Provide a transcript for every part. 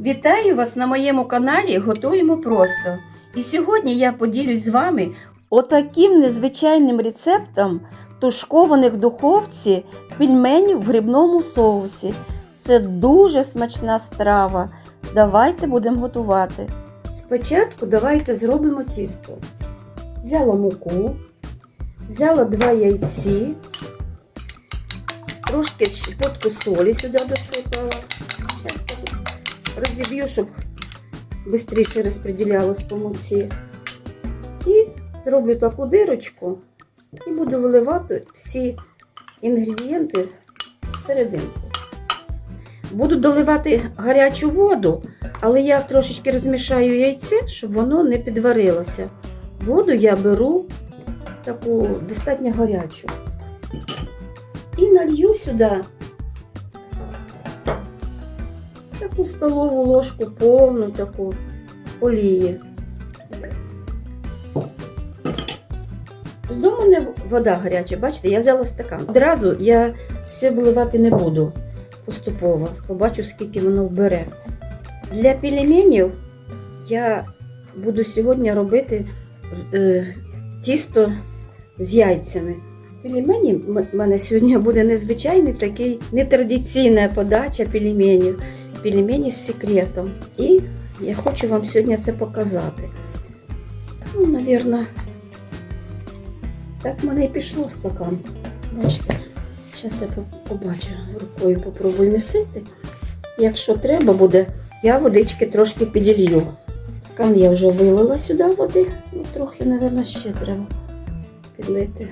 Вітаю вас на моєму каналі Готуємо просто. І сьогодні я поділюсь з вами отаким незвичайним рецептом тушкованих в духовці пельменів в грибному соусі. Це дуже смачна страва. Давайте будемо готувати. Спочатку давайте зробимо тісто. Взяла муку, взяла два яйці, трошки щепотку солі сюди досипала. Розіб'ю, щоб швидше розподілялось по муці. І зроблю таку дирочку і буду виливати всі інгредієнти всерединку. Буду доливати гарячу воду, але я трошечки розмішаю яйце, щоб воно не підварилося. Воду я беру таку достатньо гарячу. І налью сюди таку столову ложку повну таку олії. До мене вода гаряча, бачите, я взяла стакан. Одразу я все виливати не буду поступово. Побачу, скільки воно вбере. Для пельменів я буду сьогодні робити е, тісто з яйцями. Пельмені в мене сьогодні буде незвичайний такий нетрадиційна подача пельменів. Пельмені з секретом. І я хочу вам сьогодні це показати. Ну, навірно, так в мене і пішло стакан. Бачите, зараз я побачу, рукою попробую місити. Якщо треба буде, я водички трошки піділью. Стакан я вже вилила сюди води, ну трохи, мабуть, ще треба підлити.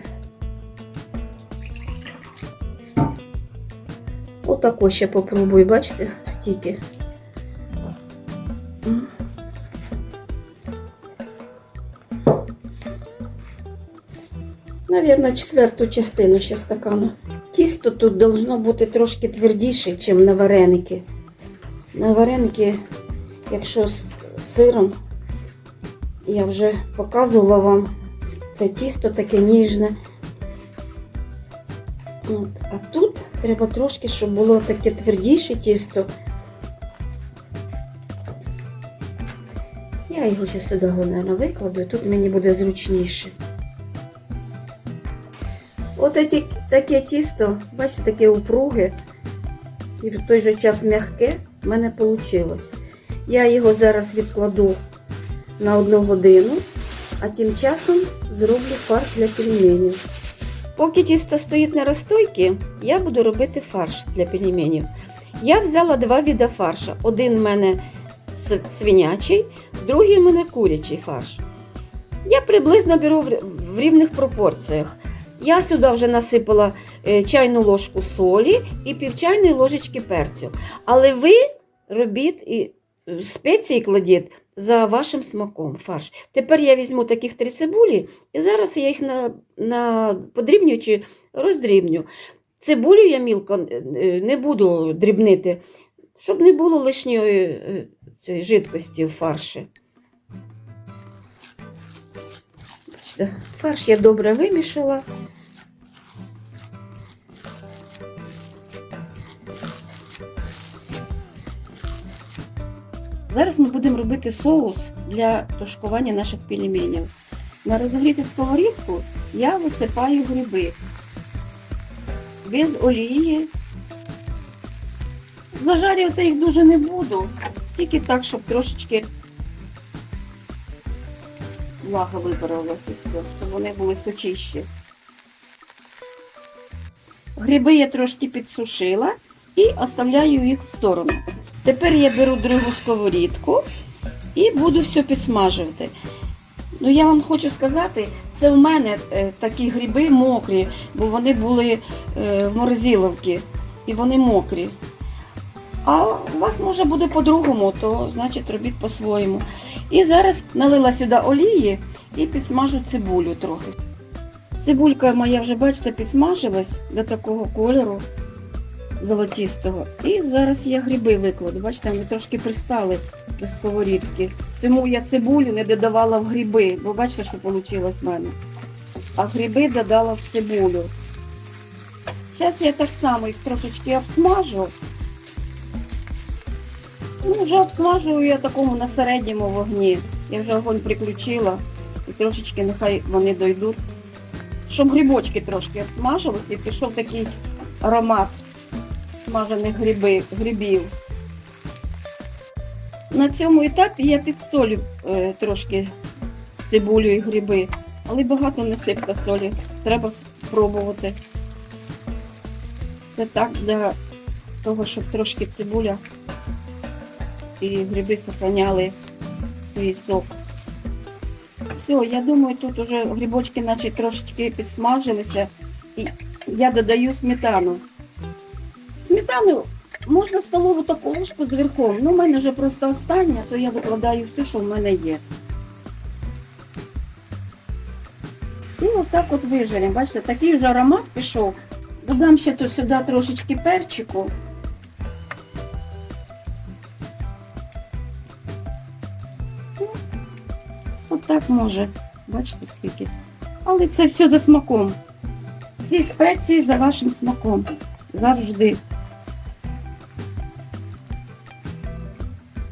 Отако ще попробую, бачите, стільки. Навірно, четверту частину ще стакана. Тісто тут должно бути трошки твердіше, ніж на вареники. На вареники, якщо з сиром, я вже показувала вам, це тісто таке ніжне. От. А тут треба трошки, щоб було таке твердіше тісто. Я його ще сюди, мабуть, викладу, тут мені буде зручніше. От такі, таке тісто, бачите, таке упруге і в той же час м'яке в мене вийшло. Я його зараз відкладу на одну годину, а тим часом зроблю фарш для пельменів. Поки тісто стоїть на розстойці, я буду робити фарш для пельменів. Я взяла два види фарша. Один в мене свинячий, другий в мене курячий фарш. Я приблизно беру в рівних пропорціях. Я сюди вже насипала е, чайну ложку солі і пів чайної ложечки перцю. Але ви робіть і е, спеції кладіть за вашим смаком фарш. Тепер я візьму таких три цибулі і зараз я їх на, на подрібнюючи роздрібню. Цибулю я мілко е, не буду дрібнити, щоб не було лишньої е, цієї жидкості в фарші. Бачите, Фарш я добре вимішала. Зараз ми будемо робити соус для тушкування наших пельменів. На розігріту сковорідку я висипаю гриби без олії. Зажарювати їх дуже не буду, тільки так, щоб трошечки влага вибиралася, щоб вони були сочіші. Гриби я трошки підсушила і оставляю їх в сторону. Тепер я беру другу сковорідку і буду все підсмажувати. Ну, я вам хочу сказати, це в мене е, такі гриби мокрі, бо вони були е, в морозиловці і вони мокрі. А у вас може буде по-другому, то значить робіть по-своєму. І зараз налила сюди олії і підсмажу цибулю трохи. Цибулька моя вже, бачите, підсмажилась до такого кольору золотистого. І зараз я гриби викладу. Бачите, вони трошки пристали до сковорідки. Тому я цибулю не додавала в гриби, бо бачите, що вийшло в мене. А гриби додала в цибулю. Зараз я так само їх трошечки обсмажу. Ну, вже обсмажую я такому на середньому вогні. Я вже огонь приключила і трошечки нехай вони дойдуть. Щоб грибочки трошки обсмажились і пішов такий аромат смажених гриби, грибів. На цьому етапі я підсолю е, трошки цибулю і гриби, але багато не сипка солі. Треба спробувати. Це так для того, щоб трошки цибуля і гриби сохраняли свій сок. Все, я думаю, тут уже грибочки наче трошечки підсмажилися. І я додаю сметану. Сметану можна столову таку ложку з верхом. Ну, в мене вже просто остання, то я викладаю все, що в мене є. І отак от вижаримо. Бачите, такий вже аромат пішов. Додам ще сюди трошечки перчику. Отак може. Бачите скільки. Але це все за смаком. Всі спеції за вашим смаком. Завжди.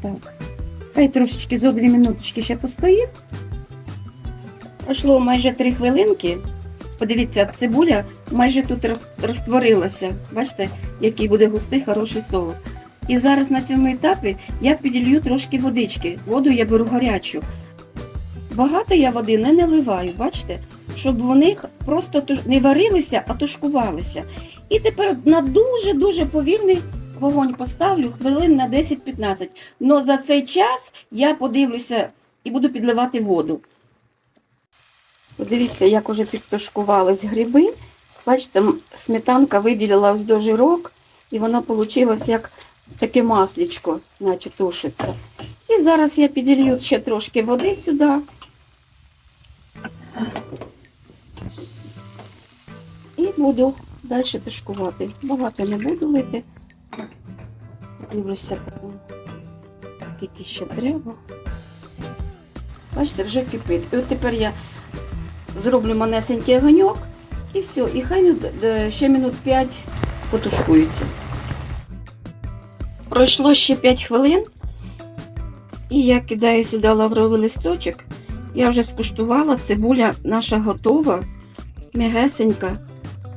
Так. Хай трошечки зо дві минуточки ще постоїть. Пройшло майже три хвилинки. Подивіться, цибуля майже тут роз- розтворилася. Бачите, який буде густий, хороший соус. І зараз на цьому етапі я піділью трошки водички. Воду я беру гарячу. Багато я води не наливаю, бачите, щоб вони просто не варилися, а тушкувалися. І тепер на дуже-дуже повільний вогонь поставлю хвилин на 10-15. Но за цей час я подивлюся і буду підливати воду. Подивіться, як уже підтушкувались гриби. Бачите, сметанка виділила ось до і вона вийшла як таке маслічко, наче тушиться. І зараз я піділью ще трошки води сюди. І буду далі тушкувати. Багато не буду лити. Дивлюся, скільки ще треба. Бачите, вже кипить. І от тепер я зроблю манесенький огоньок і все. І хай ну, ще минут 5 потушкуються. Пройшло ще 5 хвилин. І я кидаю сюди лавровий листочок. Я вже скуштувала, цибуля наша готова, м'ягесенька.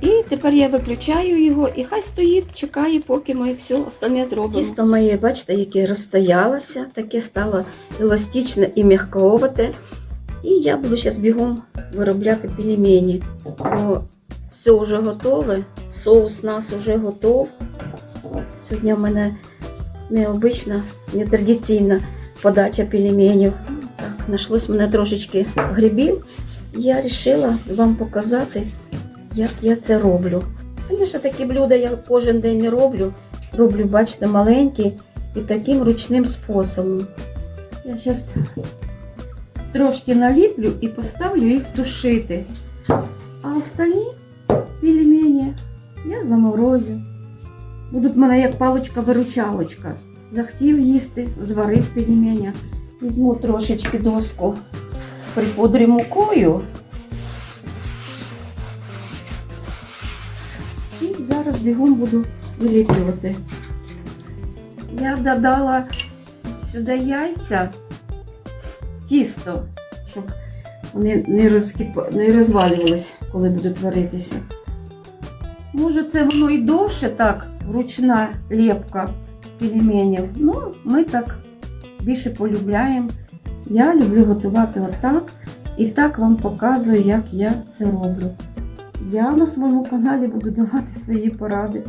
І тепер я виключаю його і хай стоїть, чекає, поки ми все остальне зробимо. Тісто моє, бачите, яке розстоялося, таке стало еластичне і м'яковате. І я буду зараз бігом виробляти пельмені. Бо все вже готове, соус у нас вже готов. Сьогодні в мене необична, нетрадиційна подача пельменів. Так, знайшлось мене трошечки грибів. Я вирішила вам показати, як я це роблю. Звісно, такі блюда я кожен день не роблю. Роблю, бачите, маленькі і таким ручним способом. Я зараз трошки наліплю і поставлю їх тушити. А остальні пельмені я заморозю. Будуть в мене як паличка-виручалочка. Захотів їсти, зварив пельменя. Візьму трошечки доску, припудрю мукою. І зараз бігом буду виліплювати. Я додала сюди яйця, тісто, щоб вони не, розкип... не розвалювались, коли будуть варитися. Може, це воно і довше так, ручна лепка пельменів. Ну, ми так більше полюбляємо. Я люблю готувати отак. І так вам показую, як я це роблю. Я на своєму каналі буду давати свої поради.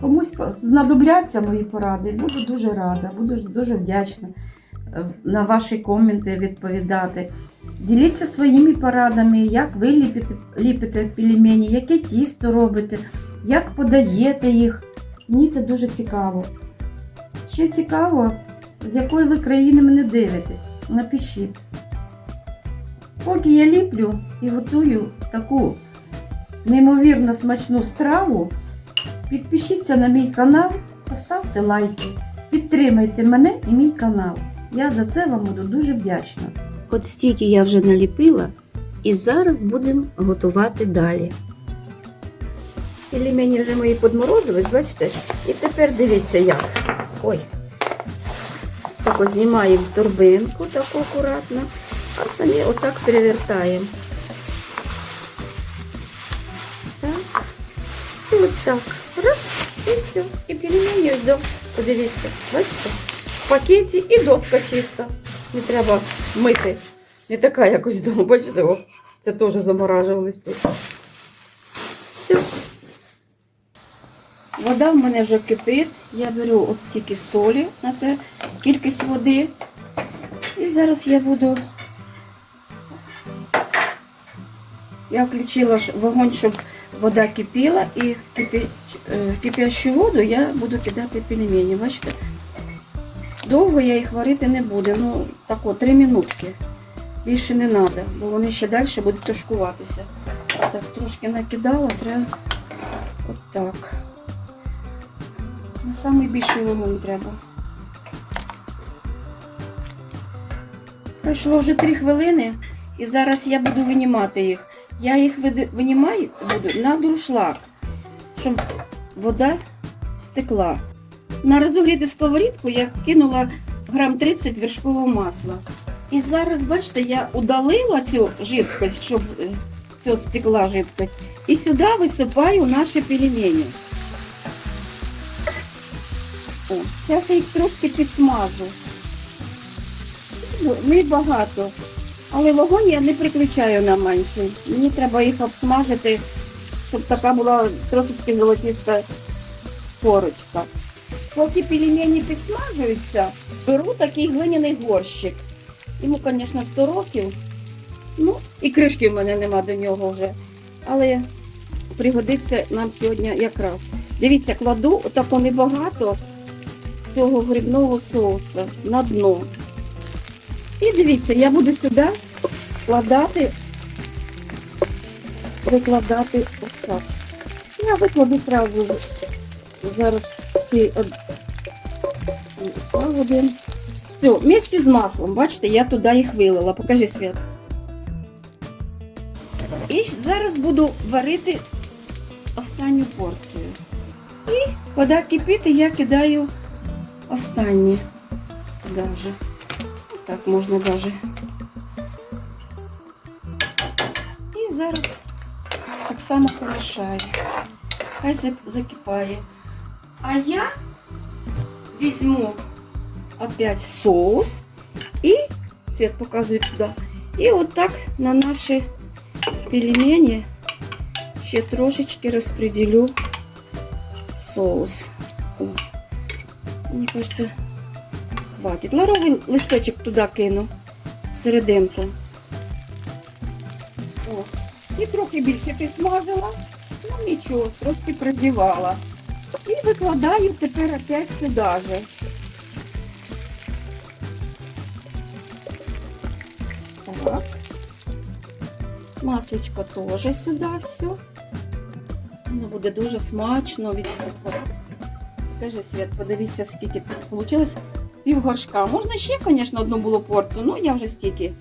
Комусь знадобляться мої поради, буду дуже рада, буду дуже вдячна е, на ваші коменти відповідати. Діліться своїми порадами, як ви ліпите, ліпите пельмені, яке тісто робите, як подаєте їх. Мені це дуже цікаво. Ще цікаво, з якої ви країни мене дивитесь. Напишіть. Поки я ліплю і готую таку неймовірно смачну страву, підпишіться на мій канал, поставте лайки, підтримайте мене і мій канал. Я за це вам буду дуже вдячна. От стільки я вже наліпила, і зараз будемо готувати далі. Пельмені вже мої подморозились, бачите? І тепер дивіться як. Ой, Так ось знімаємо торбинку таку акуратно, а самі отак перевертаємо. Так. І от так. Раз, і все. І пельмені ось до. Подивіться, бачите? В пакеті і доска чиста. Не треба мити. Не така якось дома, бачите, о, це теж заморажувалось тут. Вода в мене вже кипить. Я беру от стільки солі на це кількість води. І зараз я буду. Я включила вогонь, щоб вода кипіла, і е, кипящу воду я буду кидати пельмені. Бачите? Довго я їх варити не буду. Ну, тако, три минутки. Більше не треба, бо вони ще далі будуть тушкуватися. Так, трошки накидала, треба отак. На самий більший вогонь треба. Пройшло вже 3 хвилини, і зараз я буду винімати їх. Я їх винімаю буду на друшлак, щоб вода стекла. На розогріту сковорідку я кинула грам 30 вершкового масла. І зараз, бачите, я удалила цю жидкость, щоб е, все стекла жидкость. І сюди висипаю наші пельмені. Зараз я їх трошки підсмажу. Ну, Не багато. Але вогонь я не приключаю на менший. Мені треба їх обсмажити, щоб така була трошечки золотиста корочка. Поки пельмені підсмажуються, беру такий глиняний горщик. Йому, звісно, 100 років. Ну, і кришки в мене нема до нього вже. Але пригодиться нам сьогодні якраз. Дивіться, кладу отако небагато цього грибного соусу на дно. І дивіться, я буду сюди складати, викладати ось так. Я викладу одразу зараз всі один. Все, вместе з маслом, бачите, я туди їх вилила. Покажи свят. І зараз буду варити останню порцію. І вода кипить, і я кидаю останні туди вже. Так можна даже. І зараз так само помішаю. Хай за- закипає. А я візьму опять соус і свет показує туди. І отак на наші пельмені ще трошечки розподілю соус. Мені кажется, хватить. Ларовий листочок туди кину всерединку. О, і трохи більше підсмажила, ну нічого, трошки продівала. І викладаю тепер опять сюди же. Так. Масличко теж сюди все. Воно буде дуже смачно від Скажи, Свят, подивіться, скільки тут вийшло. Пів горшка. Можна ще, звісно, одну було порцію, але я вже стільки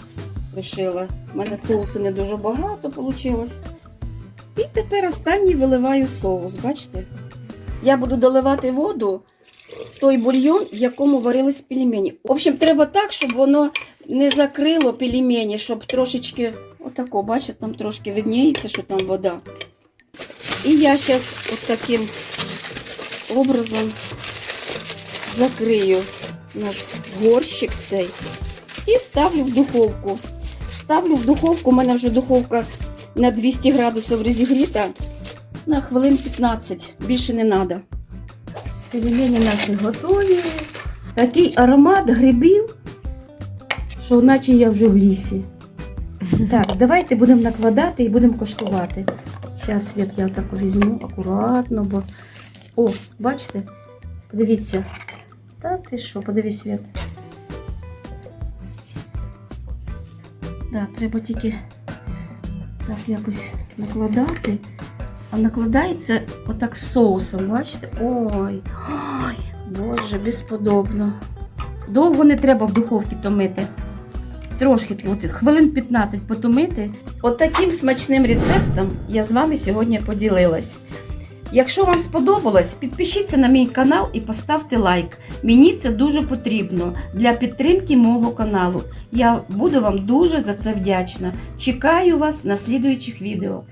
лишила. У мене соусу не дуже багато вийшло. І тепер останній виливаю соус, бачите? Я буду доливати воду той бульйон, в якому варились пельмені. В общем, треба так, щоб воно не закрило пельмені, щоб трошечки, отако, бачите, там трошки видніється, що там вода. І я зараз от таким образом закрию наш горщик цей і ставлю в духовку. Ставлю в духовку, у мене вже духовка на 200 градусів розігріта на хвилин 15, більше не треба. Пельмені наші готові. Такий аромат грибів, що наче я вже в лісі. Так, давайте будемо накладати і будемо коштувати. Зараз світ я так візьму акуратно, бо. О, бачите? Подивіться. Та ти що, подивись світ. Так, треба тільки так якось накладати. А накладається отак з соусом, бачите? Ой, ой, боже, безподобно. Довго не треба в духовці томити. Трошки от, хвилин 15 потомити. От смачним рецептом я з вами сьогодні поділилась. Якщо вам сподобалось, підпишіться на мій канал і поставте лайк. Мені це дуже потрібно для підтримки мого каналу. Я буду вам дуже за це вдячна. Чекаю вас на слідуючих відео.